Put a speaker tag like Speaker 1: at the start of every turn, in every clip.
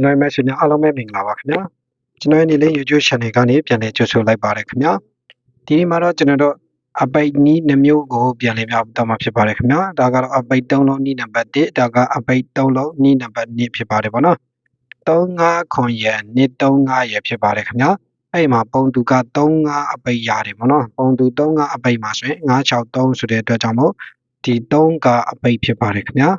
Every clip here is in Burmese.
Speaker 1: ကျွန်တော်ရဲ့ message များအားလုံးပဲမင်္ဂလာပါခင်ဗျာကျွန်တော်ရဲ့နေလေး YouTube channel ကနေပြန်လည်ကြိုဆိုလိုက်ပါတယ်ခင်ဗျာဒီနေ့မှာတော့ကျွန်တော်တို့အပိတ်နီးနှမျိုးကိုပြန်လည်ပြတော့မှာဖြစ်ပါတယ်ခင်ဗျာဒါကတော့အပိတ်3လုံးနီးနံပါတ်1ဒါကအပိတ်3လုံးနီးနံပါတ်2ဖြစ်ပါတယ်ဗောနော်35ခွန်ရ235ရဖြစ်ပါတယ်ခင်ဗျာအဲ့မှာပုံသူက35အပိတ်ရတယ်ဗောနော်ပုံသူ35အပိတ်မှာဆိုရင်963ဆိုတဲ့အတွက်ကြောင့်မို့ဒီ3ကအပိတ်ဖြစ်ပါတယ်ခင်ဗျာ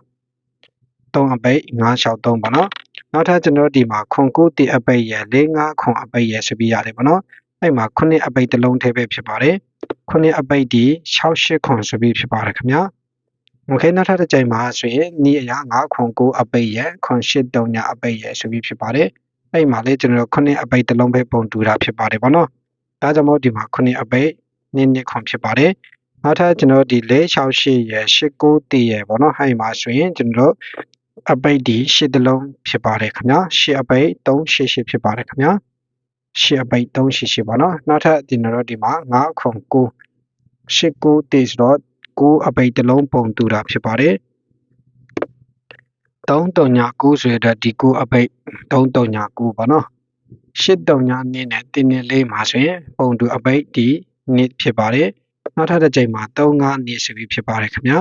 Speaker 1: 3အပိတ်963ပေါ့နော် နောက်ထပ်ကျွန်တော်ဒီမှာခွန်9တိအပိတ်ရ4 5ခွန်အပိတ်ရဆိုပြီးရတယ်ပေါ့နော်အဲ့မှာ9အပိတ်တစ်လုံးထဲပဲဖြစ်ပါတယ်9အပိတ်ဒီ6 8ခွန်ဆိုပြီးဖြစ်ပါတယ်ခင်ဗျာโอเคနောက်ထပ်တစ်ကြိမ်မှာဆိုရင်နီးအရာ9ခွန်9အပိတ်ရခွန်8တုံညာအပိတ်ရဆိုပြီးဖြစ်ပါတယ်အဲ့မှာလေကျွန်တော်9အပိတ်တစ်လုံးပဲပုံတူတာဖြစ်ပါတယ်ပေါ့နော်ဒါကြောင့်မို့ဒီမှာ9အပိတ်နည်းနည်းခွန်ဖြစ်ပါတယ်နောက်ထပ်ကျွန်တော်ဒီ468ရယ်89တည်ရယ်ပေါ့နော်အဲ့မှာဆိုရင်ကျွန်တော် အပိတ်ဒီရှစ်တလုံးဖြစ်ပါတယ်ခင်ဗျာရှစ်အပိတ်388ဖြစ်ပါတယ်ခင်ဗျာရှစ်အပိတ်388ပါနော်နောက်ထပ်ဒီနော်ဒီမှာ9ခွန်9 89တေးဆိုတော့9အပိတ်တလုံးပုံတူတာဖြစ်ပါတယ်339ဆိုရတဲ့ဒီ9အပိတ်339ပါနော်839နည်းနဲ့တင်းနေလေးမှာဆိုရင်ပုံတူအပိတ်ဒီနည်းဖြစ်ပါတယ်နောက်ထပ်တစ်ကြိမ်မှာ35နည်းဆိုပြီးဖြစ်ပါတယ်ခင်ဗျာ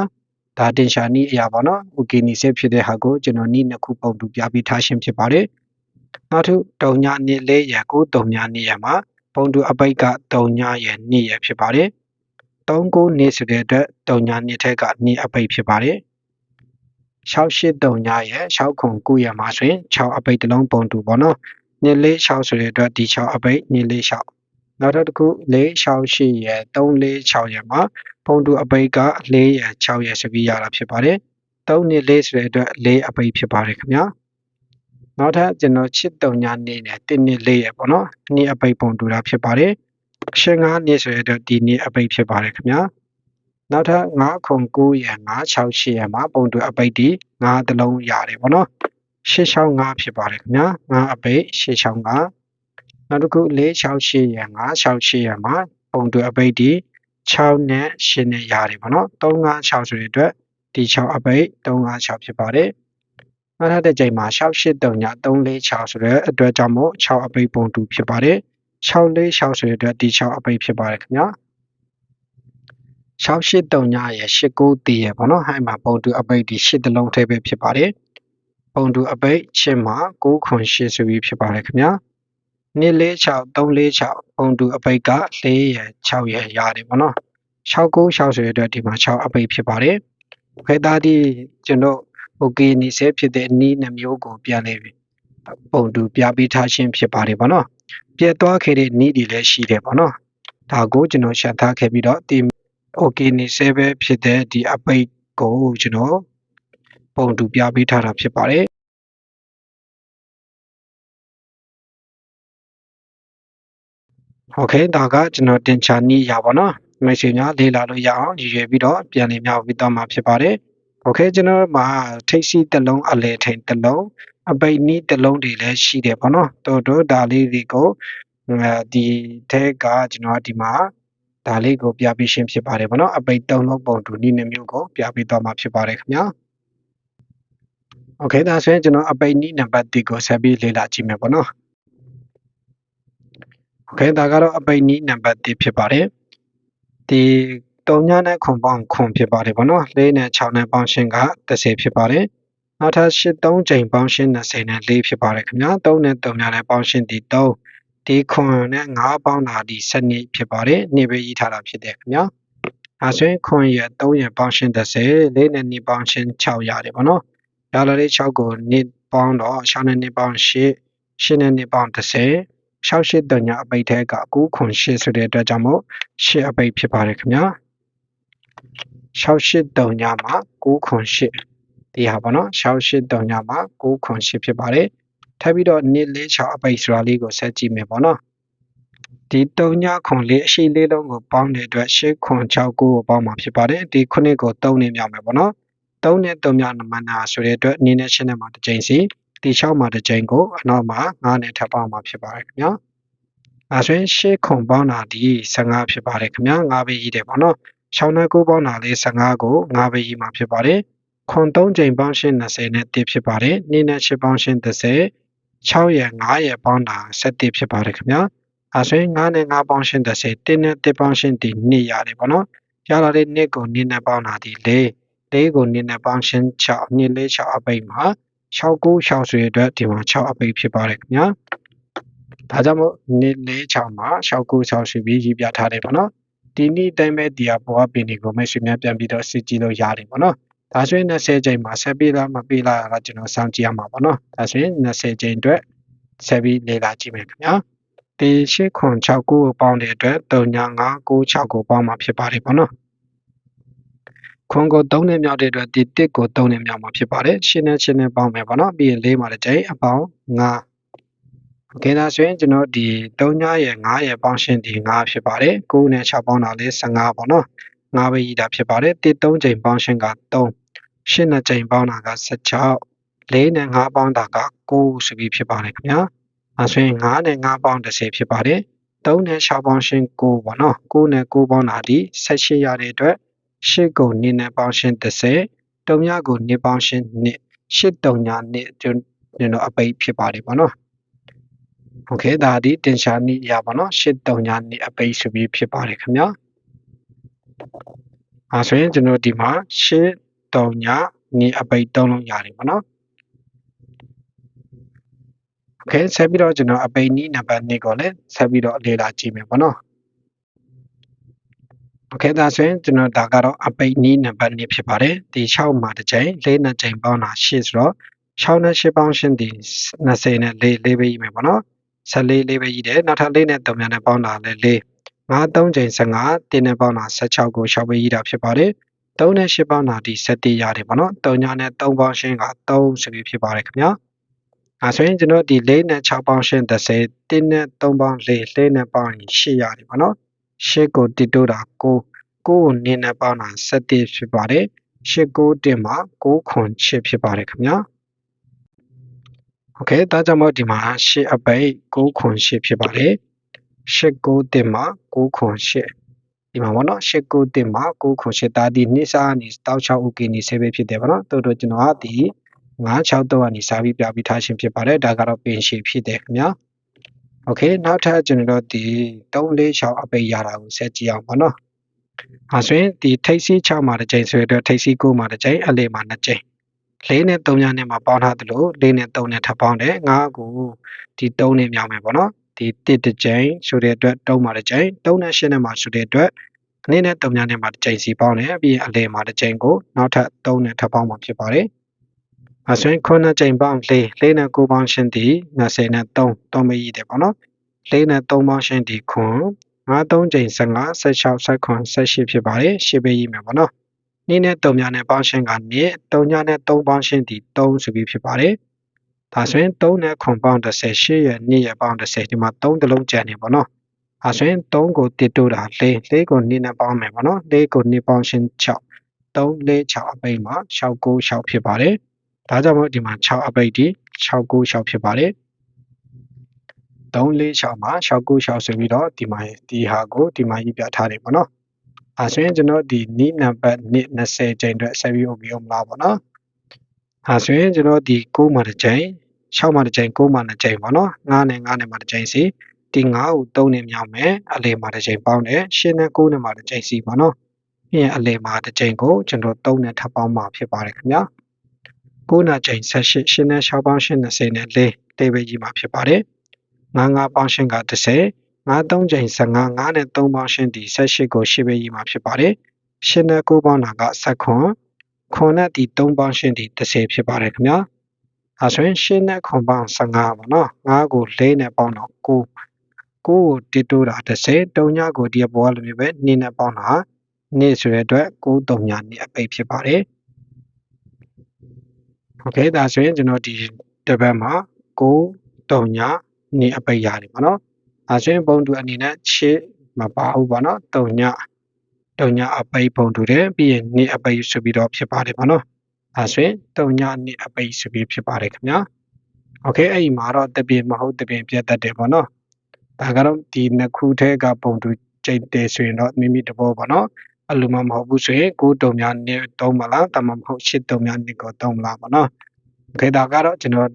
Speaker 1: ဒါတင်ရှာနီးအရာပေါ့နော်။ okay နီးဆက်ဖြစ်တဲ့ဟာကိုကျွန်တော်နီးနှစ်ခုပုံတူပြပြီးထားရှင်းဖြစ်ပါတယ်။နောက်ထပ်တုံညာနည်းလေးရကိုတုံညာနည်းရမှာပုံတူအပိတ်ကတုံညာရနည်းရဖြစ်ပါတယ်။39နည်းဆိုတဲ့အတွက်တုံညာနည်းထက်ကနည်းအပိတ်ဖြစ်ပါတယ်။68တုံညာရ6ခု9ရမှာဆိုရင်6အပိတ်တစ်လုံးပုံတူပေါ့နော်။နည်းလေး6ဆိုတဲ့အတွက်ဒီ6အပိတ်နည်းလေး6နောက်တစ်ခု468ရ346ရမှာ ပုံတူအပိတ်က4ရ6ရဆိုပြီးရတာဖြစ်ပါတယ်3နဲ့4ဆိုတဲ့အတွက်4အပိတ်ဖြစ်ပါတယ်ခင်ဗျာနောက်ထပ်ကျွန်တော်ချစ်တုံညာနေနဲ့1နဲ့4ရပေါ့နော်နေ့အပိတ်ပုံတူတာဖြစ်ပါတယ်ရှင်း9နေ့ဆိုတဲ့အတွက်ဒီနေ့အပိတ်ဖြစ်ပါတယ်ခင်ဗျာနောက်ထပ်9ခု9ရ968ရမှာပုံတူအပိတ်ဒီ9တလုံးရတယ်ပေါ့နော်665ဖြစ်ပါတယ်ခင်ဗျာ9အပိတ်665နောက်တစ်ခု468ရ968ရမှာပုံတူအပိတ်ဒီ 6နဲ့8နဲ့ရတယ်ပေါ့နော်356ဆိုတဲ့အတွက်ဒီ6အပိတ်356ဖြစ်ပါတယ်နောက်ထပ်တစ်ကြိမ်မှာ683ည346ဆိုတဲ့အတွက်ကြောင့်မို့6အပိတ်ပုံတူဖြစ်ပါတယ်646ဆိုတဲ့အတွက်ဒီ6အပိတ်ဖြစ်ပါတယ်ခင်ဗျာ683ညရဲ့89တည်ရပေါ့နော်ဟိုင်းမှာပုံတူအပိတ်ဒီ8တလုံးထဲပဲဖြစ်ပါတယ်ပုံတူအပိတ်ချစ်မှာ9ခွန်8ဆိုပြီးဖြစ်ပါတယ်ခင်ဗျာ 246 346ပုံတူအပိတ်က4ရ6ရရတယ်ပေါ့နော်696ဆိုတဲ့အတွက်ဒီမှာ6အပိတ်ဖြစ်ပါတယ်ခဲသားဒီကျွန်တော် okay နေဆဲဖြစ်တဲ့အနည်းနှမျိုးကိုပြန်လေပုံတူပြပေးထားခြင်းဖြစ်ပါတယ်ပေါ့နော်ပြတ်သွားခဲ့တဲ့နည်းတွေလည်းရှိတယ်ပေါ့နော်ဒါကိုကျွန်တော်ရှာထားခဲ့ပြီးတော့ဒီ okay နေဆဲပဲဖြစ်တဲ့ဒီအပိတ်ကိုကျွန်တော်ပုံတူပြပေးထားတာဖြစ်ပါတယ် โอเคဒါကကျွန်တော်တင်ချာနီးရပါတော့မိတ်ဆွေများလေ့လာလို့ရအောင်ရည်ရွယ်ပြီးတော့ပြန်လည်မြောက်ပြီးတော့မှာဖြစ်ပါတယ်โอเคကျွန်တော်မှာထိတ်စီတစ်လုံးအလဲထိန်တစ်လုံးအပိတ်နီးတစ်လုံးတွေလည်းရှိတယ်ပေါ့နော်တို့တို့ဒါလေးတွေကိုဒီထဲကကျွန်တော်ဒီမှာဒါလေးကိုပြပြရှင်းဖြစ်ပါတယ်ပေါ့နော်အပိတ်၃လုံးပုံတူနီးနှမျိုးကိုပြပြတော့မှာဖြစ်ပါတယ်ခင်ဗျာโอเคဒါဆိုရင်ကျွန်တော်အပိတ်နီးနံပါတ်1ကိုဆက်ပြီးလေ့လာကြည့်မယ်ပေါ့နော် โอเคဒါကတော့အပိတ်နီးနံပါတ်1ဖြစ်ပါတယ်ဒီ3ညနဲ့ခွန်ပေါင်းခွန်ဖြစ်ပါတယ်ဗောနော်4နဲ့6နဲ့ပေါင်းရှင်းက30ဖြစ်ပါတယ်နောက်ထပ်8 3ချိန်ပေါင်းရှင်း20နဲ့4ဖြစ်ပါတယ်ခင်ဗျာ3နဲ့3ညနဲ့ပေါင်းရှင်းဒီ3ဒီခွန်နဲ့9ပေါင်းတာဒီ7နှစ်ဖြစ်ပါတယ်နှစ်ပဲရေးထားတာဖြစ်တယ်ခင်ဗျာအဲဆိုရင်ခွန်ရ3ရပေါင်းရှင်း30 4နဲ့2ပေါင်းရှင်း6ရတယ်ဗောနော်ရလာတဲ့6ကို2ပေါင်းတော့6နဲ့2ပေါင်း8 8နဲ့2ပေါင်း30 68တညာအပိတ်ထဲက9ခွန်8ဆိုတဲ့အတွက်ကြောင့်မို့8အပိတ်ဖြစ်ပါတယ်ခင်ဗျာ68တညာမှာ9ခွန်8ဒီဟာပေါ့နော်68တညာမှာ9ခွန်8ဖြစ်ပါတယ်ထပ်ပြီးတော့2 4 6အပိတ်ဆိုတာလေးကိုဆက်ကြည့်မယ်ပေါ့နော်ဒီ3ညခွန်လေးအရှိလေးလုံးကိုပေါင်းတဲ့အတွက်8ခွန်6 9ကိုပေါင်းမှာဖြစ်ပါတယ်ဒီခုနှစ်ကို3နဲ့မြောက်မယ်ပေါ့နော်3နဲ့3မြောက်နမနာဆိုတဲ့အတွက်2နဲ့8နဲ့မှာတစ်ကြိမ်စီ ဒီ6မှာတစ်ကြိမ်ကိုအနောက်မှာ9နဲ့ထပ်ပေါင်းမှာဖြစ်ပါတယ်ခင်ဗျာအဲဆိုရင်ရှေ့ခွန်ပေါင်းတာဒီ15ဖြစ်ပါတယ်ခင်ဗျာ9ပဲကြီးတယ်ပေါ့နော်6နဲ့9ပေါင်းတာလေး15ကို9ပဲကြီးမှာဖြစ်ပါတယ်ခွန်3ချိန်ပေါင်းရှင်း20နဲ့1ဖြစ်ပါတယ်2နဲ့8ပေါင်းရှင်း30 6ရဲ့9ရဲ့ပေါင်းတာ7ဖြစ်ပါတယ်ခင်ဗျာအဲဆိုရင်9နဲ့9ပေါင်းရှင်း30 1နဲ့1ပေါင်းရှင်းဒီ2ရတယ်ပေါ့နော်ရလာတဲ့2ကို2နဲ့ပေါင်းတာဒီ4 4ကို2နဲ့ပေါင်းရှင်း6 2 4 6အပိတ်မှာ 6 9 6ဆိုရတဲ့အတွက်ဒီမှာ6အပိတ်ဖြစ်ပါတယ်ခင်ဗျာဒါကြောင့်မို့2 4 6မှာ6 9 6ဆိုပြီးရေးပြထားတယ်ပေါ့နော်ဒီနေ့တိုင်းပဲဒီဟာပေါ်ကပင်တွေကိုမိတ်ဆွေများပြန်ပြီးတော့စစ်ကြည့်လို့ရတယ်ပေါ့နော်ဒါဆိုရင်20ချိန်မှာဆက်ပြီးလားမပြီးလားတော့ကျွန်တော်စောင့်ကြည့်ရမှာပေါ့နော်ဒါဆိုရင်20ချိန်အတွက်ဆက်ပြီးလေ့လာကြည့်မယ်ခင်ဗျာဒီ8ခွန်6ကိုပေါင်းတဲ့အတွက်3ည5 9 6ကိုပေါင်းမှာဖြစ်ပါတယ်ပေါ့နော် ခွန်ကို3နဲ့မြောက်တဲ့အတွက်ဒီ1ကို3နဲ့မြောက်မှာဖြစ်ပါတယ်ရှင်းနဲ့ရှင်းနဲ့ပေါင်းမယ်ပေါ့နော်ပြီးရင်၄မှာတစ်ကြိမ်အပေါင်း9ကဲဒါဆိုရင်ကျွန်တော်ဒီ3ညရဲ့9ရဲ့ပေါင်းရှင်ဒီ9ဖြစ်ပါတယ်9နဲ့6ပေါင်းတာလေး15ပေါ့နော်9ပဲရတာဖြစ်ပါတယ်1 3ချိန်ပေါင်းရှင်က3 8နဲ့ချိန်ပေါင်းတာက16 4နဲ့5ပေါင်းတာက9ဆိုပြီးဖြစ်ပါတယ်ခင်ဗျာအဲဆိုရင်9နဲ့5ပေါင်း10ဖြစ်ပါတယ်3နဲ့6ပေါင်းရှင်9ပေါ့နော်9နဲ့9ပေါင်းတာဒီ18ရတဲ့အတွက် 8ကို2နဲ့ပေါင်းရှင်း30တုံမြကို2ပေါင်းရှင်း2 8တုံညာ2ကျွန်တော်အပိတ်ဖြစ်ပါတယ်ပေါ့နော်โอเคဒါဒီတင်ရှာနိရပါတော့8တုံညာ2အပိတ်ဆိုပြီးဖြစ်ပါတယ်ခင်ဗျာအဲဆိုရင်ကျွန်တော်ဒီမှာ8တုံညာ2အပိတ်သုံးလုံးရတယ်ပေါ့နော်โอเคဆက်ပြီးတော့ကျွန်တော်အပိတ်နီးနံပါတ်2ကိုလည်းဆက်ပြီးတော့လေ့လာကြည့်မယ်ပေါ့နော် โอเคဒါဆိုရင်ကျွန်တော်ဒါကတော့အပိတ်နီးနံပါတ်2ဖြစ်ပါတယ်ဒီ6မှာတစ်ချိန်4နဲ့ချိန်ပေါင်းတာ8ဆိုတော့6နဲ့8ပေါင်းရှင်းဒီ20နဲ့4 4ပဲရေးမယ်ပေါ့နော်14လေးပဲရေးတယ်နောက်ထပ်4နဲ့3နဲ့ပေါင်းတာလည်း4 5 3ချိန်15တင်းနဲ့ပေါင်းတာ16ကို6ပဲရေးတာဖြစ်ပါတယ်3နဲ့8ပေါင်းတာဒီ17ရတယ်ပေါ့နော်3ညနဲ့3ပေါင်းရှင်းက3ဆိုပြီးဖြစ်ပါတယ်ခင်ဗျာအဲဆိုရင်ကျွန်တော်ဒီ4နဲ့6ပေါင်းရှင်း30တင်းနဲ့3ပေါင်း4 4နဲ့ပေါင်းရင်8ရတယ်ပေါ့နော် 8ကိုတတိုးတာ9 9ကိုနင်းနဲ့ပေါင်းတာ17ဖြစ်ပါတယ်8 9တင်မှာ9ခွန်8ဖြစ်ပါတယ်ခင်ဗျာโอเคဒါကြောင့်မို့ဒီမှာ8အပိတ်9ခွန်8ဖြစ်ပါတယ်8 9တင်မှာ9ခွန်8ဒီမှာပေါ့နော်8 9တင်မှာ9ခွန်8ဒါဒီနှစ်စားနေတောက်6ဥကိနေ7ဖြစ်တယ်ပေါ့နော်တို့တို့ကျွန်တော်ကဒီ9 6တော့ကနေစာပြီးပြပြီးထားခြင်းဖြစ်ပါတယ်ဒါကတော့ပင်ရှည်ဖြစ်တယ်ခင်ဗျာ โอเคနောက်ထပ်ကျွန်တော်တို့ဒီ3 4 6အပိတ်ရတာကိုဆက်ကြည့်အောင်ပေါ့နော်အဲဆိုရင်ဒီထိပ်စီး6မှာတစ်ကြိမ်ဆိုရတော့ထိပ်စီး9မှာတစ်ကြိမ်အလေမှာ2ကြိမ်4နဲ့3ညနဲ့မှာပေါင်းထားသလို4နဲ့3နဲ့ထပ်ပေါင်းတယ်9ကိုဒီ3နဲ့မြောက်မယ်ပေါ့နော်ဒီ1တစ်ကြိမ်ဆိုတဲ့အတွက်3မှာတစ်ကြိမ်3နဲ့8နဲ့မှာဆိုတဲ့အတွက်အနေနဲ့3ညနဲ့မှာတစ်ကြိမ်စီပေါင်းတယ်ပြီးရင်အလေမှာတစ်ကြိမ်ကိုနောက်ထပ်3နဲ့ထပ်ပေါင်းမှာဖြစ်ပါတယ် အဆွင်းခုနှစ်ကြိမ်ပေါင်း4 4နဲ့9ပေါင်းရှင်းသည်20နဲ့3 3မရည်တယ်ပေါ့နော်4နဲ့3ပေါင်းရှင်းသည်ခွန်5 3ကြိမ်15 16 19 18ဖြစ်ပါတယ်ရှင်းပေးရမယ်ပေါ့နော်နေ့နဲ့3ညနဲ့ပေါင်းရှင်းကနေ့3ညနဲ့3ပေါင်းရှင်းသည်3ဆိုပြီးဖြစ်ပါတယ်ဒါဆိုရင်3နဲ့ခွန်ပေါင်း30 8ရဲ့နေ့ရဲ့ပေါင်း30ဒီမှာ3တလုံးကျန်နေပေါ့နော်အဲဆိုရင်3ကိုတစ်တိုးတာ4 4ကို2နဲ့ပေါင်းမယ်ပေါ့နော်4ကို2ပေါင်းရှင်း6 3 4 6အပိတ်မှာ6 9 6ဖြစ်ပါတယ် ဒါကြောင့်မို့ဒီမှာ6အပိတ်ဒီ6 9 6ဖြစ်ပါတယ်3 4 6မှာ6 9 6ဆိုပြီးတော့ဒီမှာဒီဟာကိုဒီမှာရေးပြထားတယ်ပေါ့နော်အဲဆိုရင်ကျွန်တော်ဒီနီးနံပါတ်20ချိန်အတွက်ဆက်ပြီးအောင်ပြီးအောင်မလားပေါ့နော်အဲဆိုရင်ကျွန်တော်ဒီ9မှာတစ်ချိန်6မှာတစ်ချိန်9မှာတစ်ချိန်ပေါ့နော်9နဲ့9နဲ့မှာတစ်ချိန်စီဒီ9ကို3နဲ့မြောက်မယ်အလေမှာတစ်ချိန်ပေါင်းတယ်10နဲ့9နဲ့မှာတစ်ချိန်စီပေါ့နော်ပြီးရင်အလေမှာတစ်ချိန်ကိုကျွန်တော်3နဲ့ထပ်ပေါင်းမှာဖြစ်ပါတယ်ခင်ဗျာ 9နာချိန်18 10နဲ့6ပေါင်း10 20နဲ့4တေးပဲကြီးမှာဖြစ်ပါတယ်9 9ပေါင်း10က30 9 3ချိန်15 9နဲ့3ပေါင်းရှင်းဒီ18ကို10ပဲရေးမှာဖြစ်ပါတယ်။10နဲ့9ပေါင်းတာက7ခွန်ခွန်နဲ့ဒီ3ပေါင်းရှင်းဒီ30ဖြစ်ပါတယ်ခင်ဗျာ။အဲဆိုရင်10နဲ့ခွန်ပေါင်း15ပေါ့နော်။9ကို4နဲ့ပေါင်းတော့9 9ကိုတိတိုးတာ30တုံညကိုဒီဘောကလိုမျိုးပဲ2နဲ့ပေါင်းတာ2ဆိုတဲ့အတွက်9တုံည2အပိတ်ဖြစ်ပါတယ်။ โอเคဒါဆိုရင်ကျွန်တော်ဒီတစ်ပတ်မှာ9တုံည2အပိတ်ရတယ်ပေါ့နော်။အဆွင်းပုံတူအနေနဲ့ရှေ့မပါဘူးပေါ့နော်တုံညတုံညအပိတ်ပုံတူတယ်ပြီးရင်နှစ်အပိတ်ဆိုပြီးတော့ဖြစ်ပါတယ်ပေါ့နော်အဆွင်းတုံညနှစ်အပိတ်ဆိုပြီးဖြစ်ပါတယ်ခင်ဗျာโอเคအဲ့ဒီမှာတော့တပြင်းမဟုတ်တပြင်းပြတ်တတ်တယ်ပေါ့နော်ဒါကတော့ဒီနှစ်ခုထဲကပုံတူကျိတ်တယ်ဆိုရင်တော့မိမိတဘောပေါ့နော် အလိုမှမဟုတ်ဘူးဆိုရင်ကိုတုံများနှစ်သုံးမလားတမမဟုတ်ရှစ်တုံများနှစ်ကိုသုံးမလားပေါ့နော်โอเคဒါကတော့ကျွန်တော်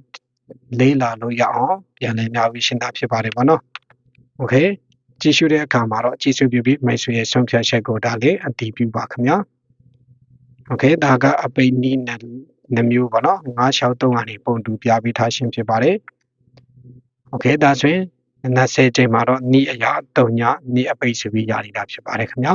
Speaker 1: လေးလာလို့ရအောင်ပြန်လည်များပြီးရှင်းတာဖြစ်ပါတယ်ပေါ့နော်โอเคကြည့်ရှုတဲ့အခါမှာတော့ကြည့်ရှုပြပြီးမိတ်ဆွေရဲ့ဆုံးဖြတ်ချက်ကိုဒါလေးအတည်ပြုပါခင်ဗျာโอเคဒါကအပိနီးနဲ့နှမျိုးပေါ့နော်963ကနေပုံတူပြပြီးထားရှင်းဖြစ်ပါတယ်โอเคဒါဆိုရင်20ချိန်မှာတော့နီးအရာ3ညနီးအပိတ်ဆိုပြီးရနေတာဖြစ်ပါတယ်ခင်ဗျာ